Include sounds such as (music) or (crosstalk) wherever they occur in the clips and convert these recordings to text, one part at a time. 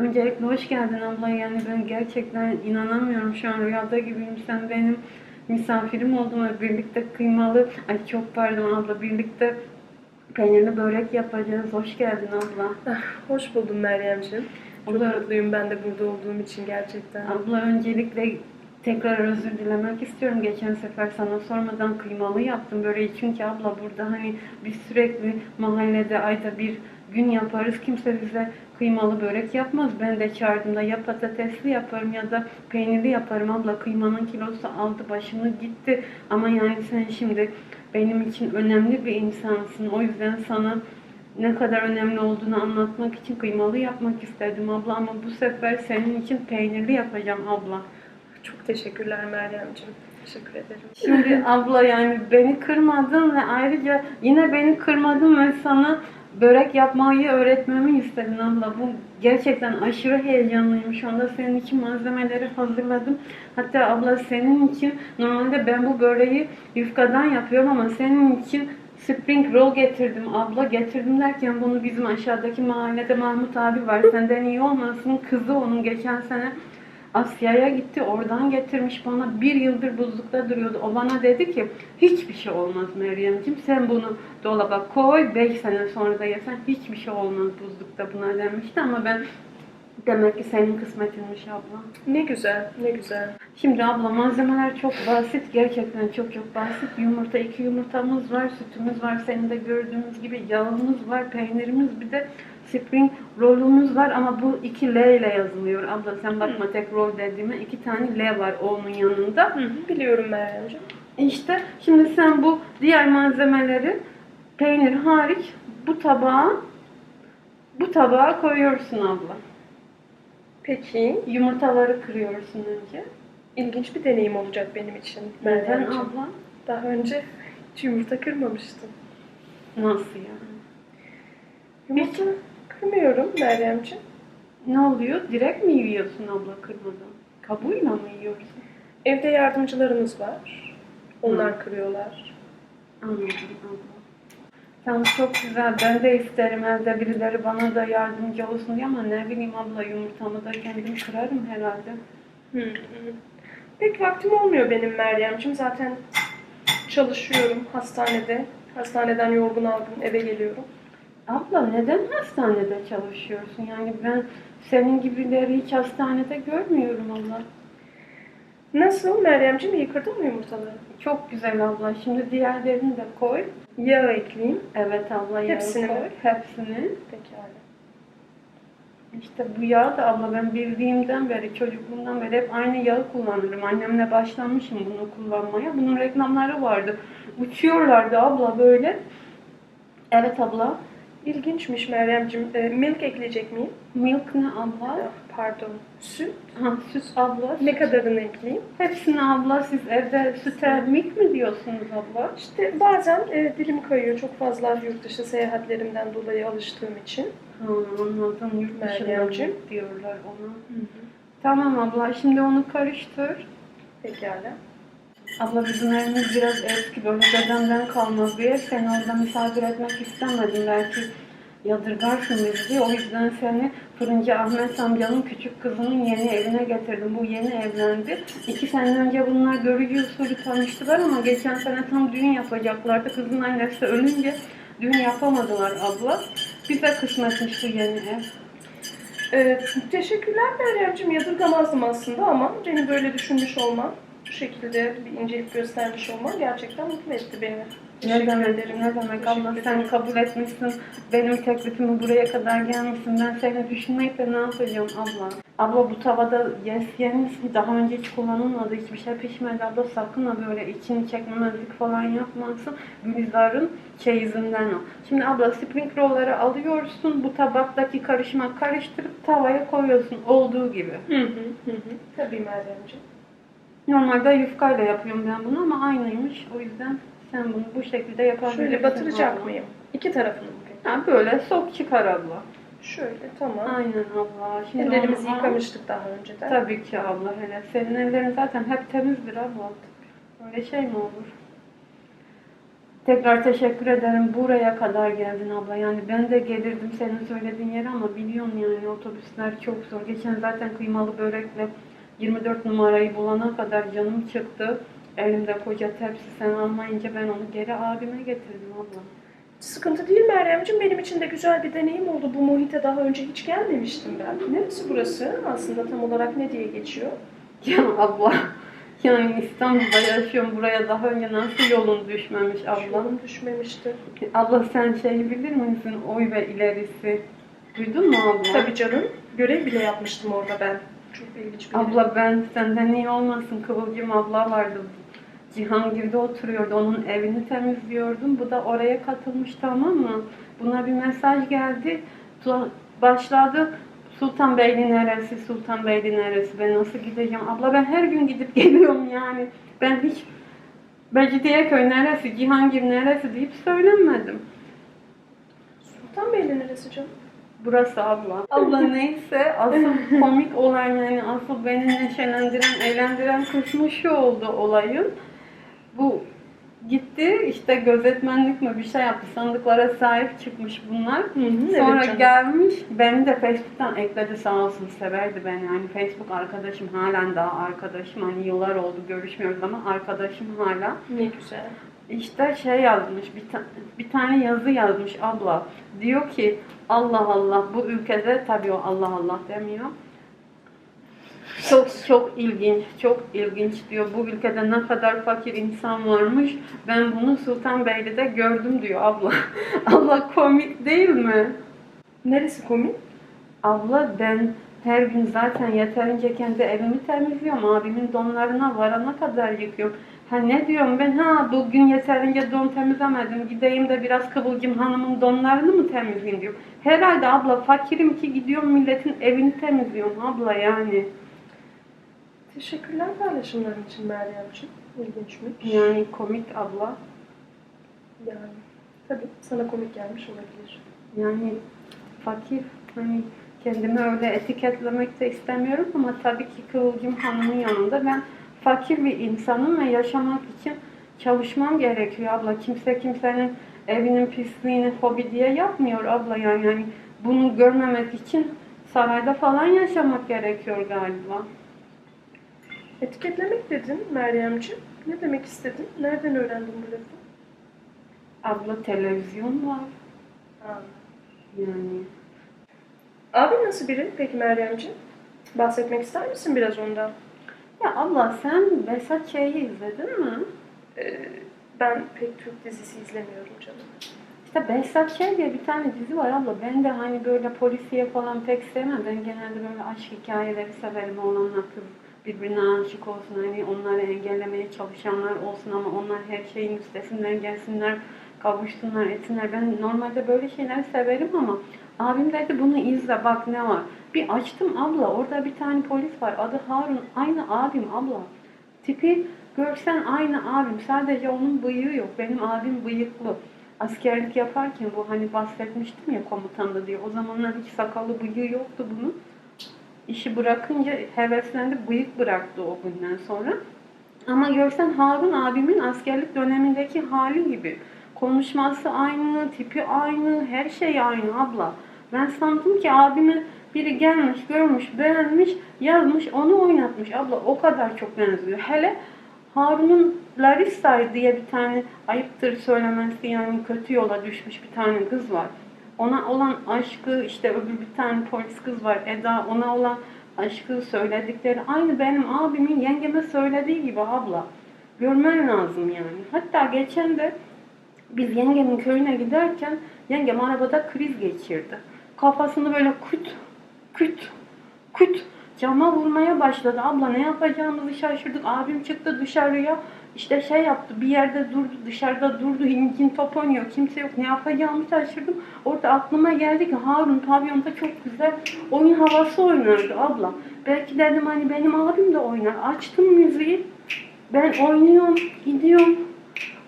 Öncelikle hoş geldin abla. Yani ben gerçekten inanamıyorum şu an rüyada gibiyim. Sen benim misafirim oldun ve birlikte kıymalı, ay çok pardon abla, birlikte peynirli börek yapacağız. Hoş geldin abla. Ah, Hoş buldum Meryemciğim. Çok Abla- mutluyum ben de burada olduğum için gerçekten. Abla öncelikle tekrar özür dilemek istiyorum. Geçen sefer sana sormadan kıymalı yaptım böreği. Çünkü abla burada hani biz sürekli mahallede ayda bir gün yaparız. Kimse bize kıymalı börek yapmaz. Ben de çağırdığımda ya patatesli yaparım ya da peynirli yaparım. Abla kıymanın kilosu aldı başını gitti. Ama yani sen şimdi benim için önemli bir insansın. O yüzden sana ne kadar önemli olduğunu anlatmak için kıymalı yapmak istedim abla ama bu sefer senin için peynirli yapacağım abla. Çok teşekkürler Meryemciğim. Teşekkür ederim. Şimdi abla yani beni kırmadın ve ayrıca yine beni kırmadın ve sana börek yapmayı öğretmemi istedin abla. Bu gerçekten aşırı heyecanlıyım. Şu anda senin için malzemeleri hazırladım. Hatta abla senin için normalde ben bu böreği yufkadan yapıyorum ama senin için spring roll getirdim abla. Getirdim derken bunu bizim aşağıdaki mahallede Mahmut abi var. Senden iyi olmasın. Kızı onun geçen sene Asya'ya gitti. Oradan getirmiş bana. Bir yıldır buzlukta duruyordu. O bana dedi ki hiçbir şey olmaz Meryemciğim. Sen bunu dolaba koy. Beş sene sonra da yesen hiçbir şey olmaz buzlukta buna demişti. Ama ben demek ki senin kısmetinmiş abla. Ne güzel, ne güzel. Şimdi abla malzemeler çok basit. Gerçekten çok çok basit. Yumurta, iki yumurtamız var, sütümüz var. Senin de gördüğünüz gibi yağımız var, peynirimiz bir de spring rollumuz var ama bu iki L ile yazılıyor. Abla sen bakma tek roll dediğime iki tane L var onun yanında. Hı biliyorum Meryemciğim. İşte şimdi sen bu diğer malzemeleri peynir hariç bu tabağa bu tabağa koyuyorsun abla. Peki, Yumurtaları kırıyorsun önce. ilginç bir deneyim olacak benim için Neden abla? Daha önce hiç yumurta kırmamıştım. Nasıl yani? Yumurta kırmıyorum Meryemciğim. Ne oluyor? Direkt mi yiyorsun abla kırmadan? Kabuğuyla mı yiyorsun? Evde yardımcılarımız var. Onlar kırıyorlar. Anladım abla. Tamam çok güzel. Ben de isterim evde birileri bana da yardımcı olsun diye ama ne bileyim abla yumurtamı da kendim kırarım herhalde. Hı hı. Pek vaktim olmuyor benim Meryemciğim. Zaten çalışıyorum hastanede. Hastaneden yorgun argın eve geliyorum. Abla neden hastanede çalışıyorsun? Yani ben senin gibileri hiç hastanede görmüyorum abla. Nasıl Meryemciğim iyi kırdın mı yumurtaları? Çok güzel abla. Şimdi diğerlerini de koy. Yağ ekleyeyim. Evet abla yağı Hepsini mi? koy. Hepsini. Pekala. İşte bu yağ da abla ben bildiğimden beri, çocukluğumdan beri hep aynı yağı kullanırım. Annemle başlamışım bunu kullanmaya. Bunun reklamları vardı. Uçuyorlardı abla böyle. Evet abla. İlginçmiş Meryemciğim. Ee, milk ekleyecek miyim? Milk ne abla? Pardon. Süt. Ha, süt abla. Ne süt. kadarını ekleyeyim? Hepsini abla siz evde süte milk mi diyorsunuz abla? İşte bazen e, dilim kayıyor. Çok fazla yurt dışı seyahatlerimden dolayı alıştığım için. Ha, anladım. Yurt milk diyorlar ona. Tamam abla şimdi onu karıştır. Pekala. Abla bizim evimiz biraz eski böyle dedemden kalma bir ev. Seni orada misafir etmek istemedim. Belki yadırgarsın bizi. O yüzden seni Fırıncı Ahmet amcanın küçük kızının yeni evine getirdim. Bu yeni evlendi. İki sene önce bunlar görücü usulü tanıştılar ama geçen sene tam düğün yapacaklardı. Kızın annesi ölünce düğün yapamadılar abla. Bize kısmetmiş bu yeni ev. Ee, teşekkürler Meryemciğim. Yadırgamazdım aslında ama beni böyle düşünmüş olman, bu şekilde bir incelik göstermiş olman gerçekten mutlu etti beni. Ne demek, ederim. ne demek abla sen kabul etmişsin. Benim teklifimi buraya kadar gelmişsin. Ben seni düşünmeyip de ne yapacağım abla? Abla bu tavada yes yemişsin. Daha önce hiç kullanılmadı. Hiçbir şey pişmedi abla. Sakın ha böyle içini çekmemezlik falan yapmasın. Gülizar'ın çeyizinden o. Şimdi abla spring roll'ları alıyorsun. Bu tabaktaki karışıma karıştırıp tavaya koyuyorsun. Olduğu gibi. Hı hı hı. hı. Tabii Meryemciğim. Normalde yufkayla yapıyorum ben bunu ama aynıymış. O yüzden sen bunu bu şekilde yapabilirsin. Şöyle batıracak abla. mıyım? İki tarafını mı? Ha böyle sok çıkar abla. Şöyle tamam. Aynen abla. Şimdi Ellerimizi al. yıkamıştık daha önceden. Tabii ki abla hele. Senin ellerin zaten hep temizdir abla. Öyle şey mi olur? Tekrar teşekkür ederim. Buraya kadar geldin abla. Yani ben de gelirdim senin söylediğin yere ama biliyorsun yani otobüsler çok zor. Geçen zaten kıymalı börekle 24 numarayı bulana kadar canım çıktı. Elimde koca tepsi sen almayınca ben onu geri abime getirdim abla. Sıkıntı değil Meryemciğim. Benim için de güzel bir deneyim oldu. Bu muhite daha önce hiç gelmemiştim ben. Neresi burası? Aslında tam olarak ne diye geçiyor? Ya abla yani İstanbul'da yaşıyorum. Buraya daha önce nasıl yolun düşmemiş abla? Yolum düşmemişti. Abla sen şeyi bilir misin? Oy ve ilerisi. Duydun mu abla? Tabii canım. Görev bile yapmıştım orada ben. Abla ben senden iyi olmasın Kıvılcım abla vardı. Cihangir'de oturuyordu. Onun evini temizliyordum. Bu da oraya katılmış tamam mı? Buna bir mesaj geldi. Başladı. Sultanbeyli neresi? Sultanbeyli neresi? Ben nasıl gideceğim? Abla ben her gün gidip (laughs) geliyorum yani. Ben hiç Becidiyeköy neresi? Cihangir neresi deyip söylemedim. Sultanbeyli neresi canım? Burası abla. Abla neyse asıl komik olan yani asıl beni neşelendiren, eğlendiren kısmı şu oldu olayın. Bu gitti işte gözetmenlik mi bir şey yaptı. Sandıklara sahip çıkmış bunlar. evet Sonra canım. gelmiş beni de Facebook'tan ekledi sağ olsun severdi beni. Yani Facebook arkadaşım halen daha arkadaşım. Hani yıllar oldu görüşmüyoruz ama arkadaşım hala. Ne güzel. İşte şey yazmış, bir, ta- bir tane yazı yazmış abla. Diyor ki Allah Allah bu ülkede tabii o Allah Allah demiyor. Çok çok ilginç, çok ilginç diyor. Bu ülkede ne kadar fakir insan varmış. Ben bunu Sultanbeyli'de gördüm diyor abla. (laughs) abla komik değil mi? Neresi komik? Abla ben her gün zaten yeterince kendi evimi temizliyorum. Abimin donlarına varana kadar yıkıyorum. Ha ne diyorum ben ha bugün yeterince don temizlemedim. Gideyim de biraz Kıvılcım Hanım'ın donlarını mı temizleyeyim diyorum. Herhalde abla fakirim ki gidiyorum milletin evini temizliyorum abla yani. Teşekkürler paylaşımların için Meryemciğim. İlginçmiş. Yani komik abla. Yani. Tabii sana komik gelmiş olabilir. Yani fakir hani kendimi öyle etiketlemek de istemiyorum ama tabii ki Kıvılcım Hanım'ın yanında ben fakir bir insanım ve yaşamak için çalışmam gerekiyor abla. Kimse kimsenin evinin pisliğini hobi diye yapmıyor abla yani. yani bunu görmemek için sarayda falan yaşamak gerekiyor galiba. Etiketlemek dedin Meryemciğim. Ne demek istedin? Nereden öğrendin bu lafı? Abla televizyon var Ha. yani. Abi nasıl biri peki Meryemciğim? Bahsetmek ister misin biraz ondan? Ya abla sen Besat Ç'yi izledin mi? Ee, ben pek Türk dizisi izlemiyorum canım. İşte Behzat Ç. diye bir tane dizi var abla. Ben de hani böyle polisiye falan pek sevmem. Ben genelde böyle aşk hikayeleri severim. Oğlanla kız birbirine aşık olsun. Hani onları engellemeye çalışanlar olsun ama onlar her şeyin üstesinden gelsinler, kavuşsunlar, etsinler. Ben normalde böyle şeyleri severim ama abim dedi bunu izle bak ne var. Bir açtım abla orada bir tane polis var. Adı Harun. Aynı abim abla. Tipi görsen aynı abim. Sadece onun bıyığı yok. Benim abim bıyıklı. Askerlik yaparken bu hani bahsetmiştim ya komutanda diye. O zamanlar hiç sakalı bıyığı yoktu bunun. İşi bırakınca heveslendi bıyık bıraktı o günden sonra. Ama görsen Harun abimin askerlik dönemindeki hali gibi. Konuşması aynı, tipi aynı, her şey aynı abla. Ben sandım ki abimi biri gelmiş, görmüş, beğenmiş, yazmış, onu oynatmış. Abla o kadar çok benziyor. Hele Harun'un Larissa diye bir tane ayıptır söylemesi yani kötü yola düşmüş bir tane kız var. Ona olan aşkı işte öbür bir tane polis kız var Eda ona olan aşkı söyledikleri aynı benim abimin yengeme söylediği gibi abla. Görmen lazım yani. Hatta geçen de biz yengemin köyüne giderken yengem arabada kriz geçirdi. Kafasını böyle küt küt küt cama vurmaya başladı. Abla ne yapacağımızı şaşırdık. Abim çıktı dışarıya. işte şey yaptı. Bir yerde durdu. Dışarıda durdu. İnkin top oynuyor. Kimse yok. Ne yapacağımı şaşırdım. Orada aklıma geldi ki Harun pavyonda çok güzel oyun havası oynardı abla. Belki dedim hani benim abim de oynar. Açtım müziği. Ben oynuyorum. Gidiyorum.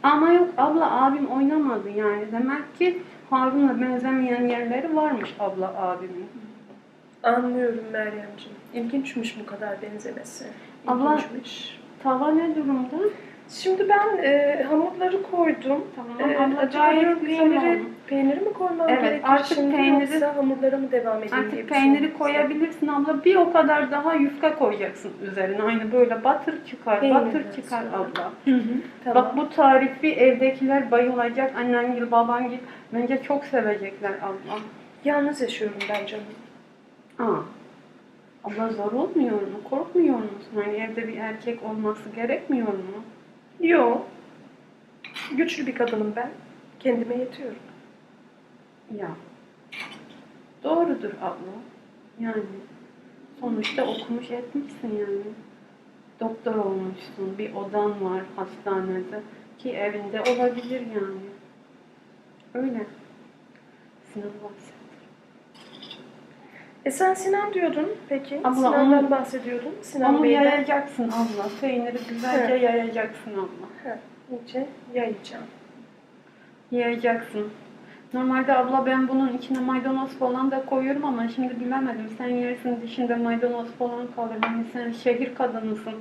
Ama yok abla abim oynamadı yani. Demek ki Harun'la benzemeyen yerleri varmış abla abimin. Anlıyorum Meryemciğim. İlginçmiş bu kadar benzemesi. Abla- İlginçmiş. Tava ne durumda? Şimdi ben e, hamurları koydum. Tamam, abla acaba gayet peyniri, olmuş. peyniri mi koymam Evet, gerekir artık şimdi peyniri- yoksa hamurlara mı devam edeyim diye Artık bir peyniri koyabilirsin abla. Bir o kadar daha yufka koyacaksın üzerine. Aynı böyle batır çıkar, Peynirden batır çıkar sonra. abla. Hı hı, tamam. Bak bu tarifi evdekiler bayılacak. Annen gibi, baban gibi. Bence çok sevecekler abla. Yalnız yaşıyorum ben canım. Aa. Abla zor olmuyor mu? Korkmuyor musun? Hani evde bir erkek olması gerekmiyor mu? Yo. Güçlü bir kadınım ben. Kendime yetiyorum. Ya. Doğrudur abla. Yani sonuçta okumuş etmişsin yani. Doktor olmuşsun. Bir odan var hastanede. Ki evinde olabilir yani. Öyle. Sinan bahset. E sen Sinan diyordun peki. Abla, Sinan'dan onu- bahsediyordun. Sinan Onu Bey'den. yayacaksın abla. Peyniri güzelce Evet. yayacaksın abla. Ha, iyice yayacağım. Yayacaksın. Normalde abla ben bunun içine maydanoz falan da koyuyorum ama şimdi bilemedim. Sen yersin dişinde maydanoz falan kalır. Hani sen şehir kadınısın.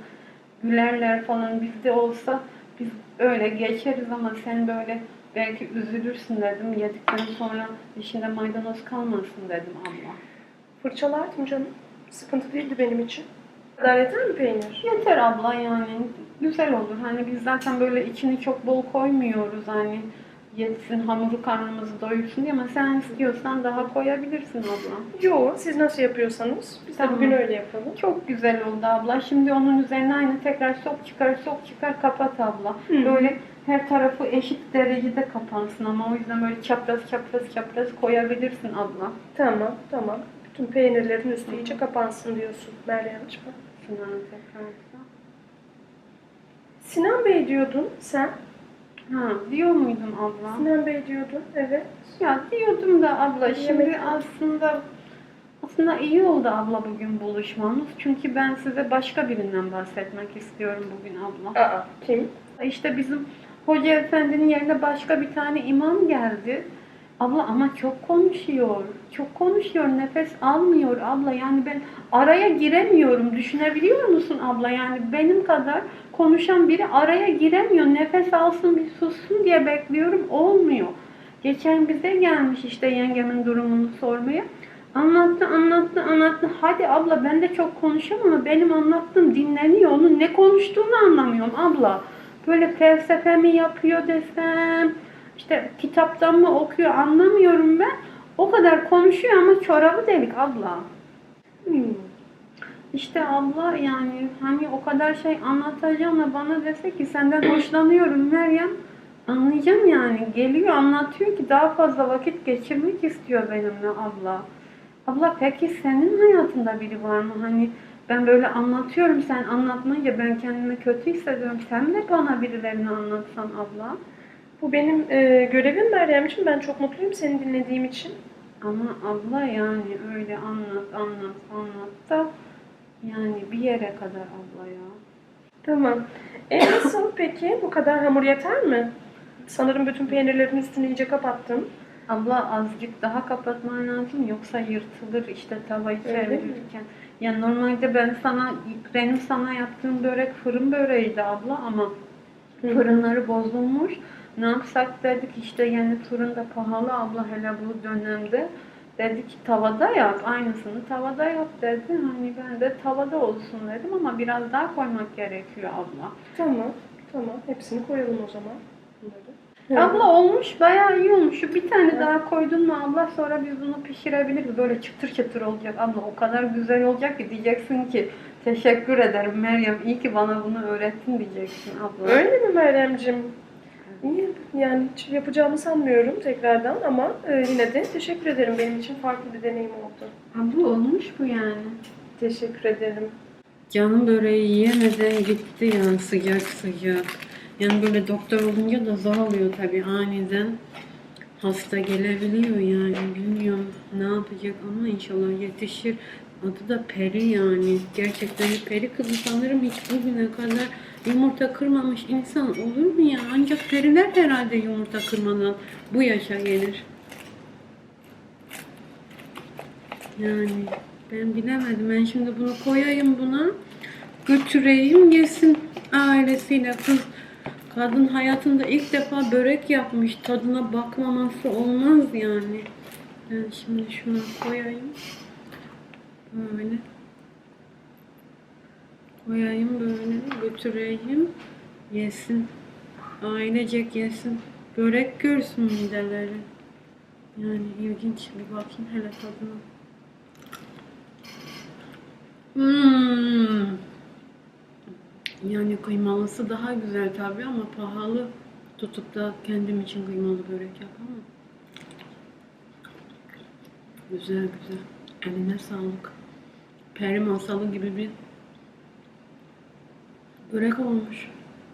Gülerler falan bizde olsa biz öyle geçeriz ama sen böyle belki üzülürsün dedim. Yedikten sonra dişinde maydanoz kalmasın dedim abla. Fırçalardım canım. Sıkıntı değildi benim için. Kadar yeter mi peynir? Yeter abla yani. Güzel olur. Hani biz zaten böyle içini çok bol koymuyoruz hani yetsin hamuru karnımızı doyursun diye ama sen istiyorsan daha koyabilirsin abla. Yo, siz nasıl yapıyorsanız biz de Tamam. bugün öyle yapalım. Çok güzel oldu abla. Şimdi onun üzerine aynı tekrar sok çıkar sok çıkar kapat abla. Hı. Böyle her tarafı eşit derecede kapansın ama o yüzden böyle çapraz çapraz çapraz koyabilirsin abla. Tamam, tamam. Bütün peynirlerin üstü iyice kapansın diyorsun Meryemciğim. Sinan tekrarsa. Sinan Bey diyordun sen. Ha diyor muydum abla? Sinan Bey diyordun, evet. Ya diyordum da abla şimdi Yemek- aslında aslında iyi oldu abla bugün buluşmamız. Çünkü ben size başka birinden bahsetmek istiyorum bugün abla. Aa, kim? İşte bizim hoca efendinin yerine başka bir tane imam geldi. Abla ama çok konuşuyor. Çok konuşuyor. Nefes almıyor abla. Yani ben araya giremiyorum. Düşünebiliyor musun abla? Yani benim kadar konuşan biri araya giremiyor. Nefes alsın bir sussun diye bekliyorum. Olmuyor. Geçen bize gelmiş işte yengemin durumunu sormaya. Anlattı, anlattı, anlattı. Hadi abla ben de çok konuşamam ama benim anlattığım dinleniyor. Onun ne konuştuğunu anlamıyorum abla. Böyle felsefe mi yapıyor desem, işte kitaptan mı okuyor anlamıyorum ben. O kadar konuşuyor ama çorabı delik abla. Hmm. İşte abla yani hani o kadar şey anlatacağım da bana dese ki senden hoşlanıyorum Meryem. Anlayacağım yani. Geliyor anlatıyor ki daha fazla vakit geçirmek istiyor benimle abla. Abla peki senin hayatında biri var mı? Hani ben böyle anlatıyorum sen anlatmayınca ben kendimi kötü hissediyorum. Sen de bana birilerini anlatsan abla. Bu benim e, görevim Meryemciğim. Ben çok mutluyum seni dinlediğim için. Ama abla yani öyle anlat anlat anlat da yani bir yere kadar abla ya. Tamam. E nasıl (coughs) peki? Bu kadar hamur yeter mi? Sanırım bütün peynirlerin üstünü iyice kapattın. Abla azıcık daha kapatman lazım yoksa yırtılır işte tavayı Öyle çevirirken. Ya normalde ben sana benim sana yaptığım börek fırın böreğiydi abla ama Hı. fırınları bozulmuş. Ne yapsak dedik işte yani fırın da pahalı abla hele bu dönemde. Dedik tavada yap aynısını tavada yap dedi. Hani ben de tavada olsun dedim ama biraz daha koymak gerekiyor abla. Tamam. Tamam. Hepsini koyalım o zaman. Bunları. Abla olmuş bayağı iyi olmuş. Şu bir tane Evet. daha koydun mu abla sonra biz bunu pişirebiliriz. Böyle çıtır çıtır olacak abla. O kadar güzel olacak ki diyeceksin ki teşekkür ederim Meryem iyi ki bana bunu öğrettin diyeceksin abla. Öyle mi Meryemciğim? İyi. Yani hiç yapacağımı sanmıyorum tekrardan ama e, yine de teşekkür ederim. Benim için farklı bir deneyim oldu. Abla olmuş bu yani. Teşekkür ederim. Canım böreği yiyemeden gitti ya sıcak sıcak. Yani böyle doktor olunca da zor oluyor tabii aniden. Hasta gelebiliyor yani bilmiyorum ne yapacak ama inşallah yetişir. Adı da Peri yani. Gerçekten bir peri kızı sanırım hiç bugüne kadar yumurta kırmamış insan olur mu ya? Ancak periler herhalde yumurta kırmadan bu yaşa gelir. Yani ben bilemedim. Ben şimdi bunu koyayım buna. Götüreyim yesin ailesiyle kız. Kadın hayatında ilk defa börek yapmış. Tadına bakmaması olmaz yani. Ben şimdi şuna koyayım. Böyle. Koyayım böyle götüreyim. Yesin. Ailecek yesin. Börek görsün mideleri. Yani ilginç bir bakayım hele tadına. Hmm. Yani kıymalısı daha güzel tabii ama pahalı. Tutup da kendim için kıymalı börek yapamam. Güzel güzel. Eline sağlık. Peri masalı gibi bir börek olmuş.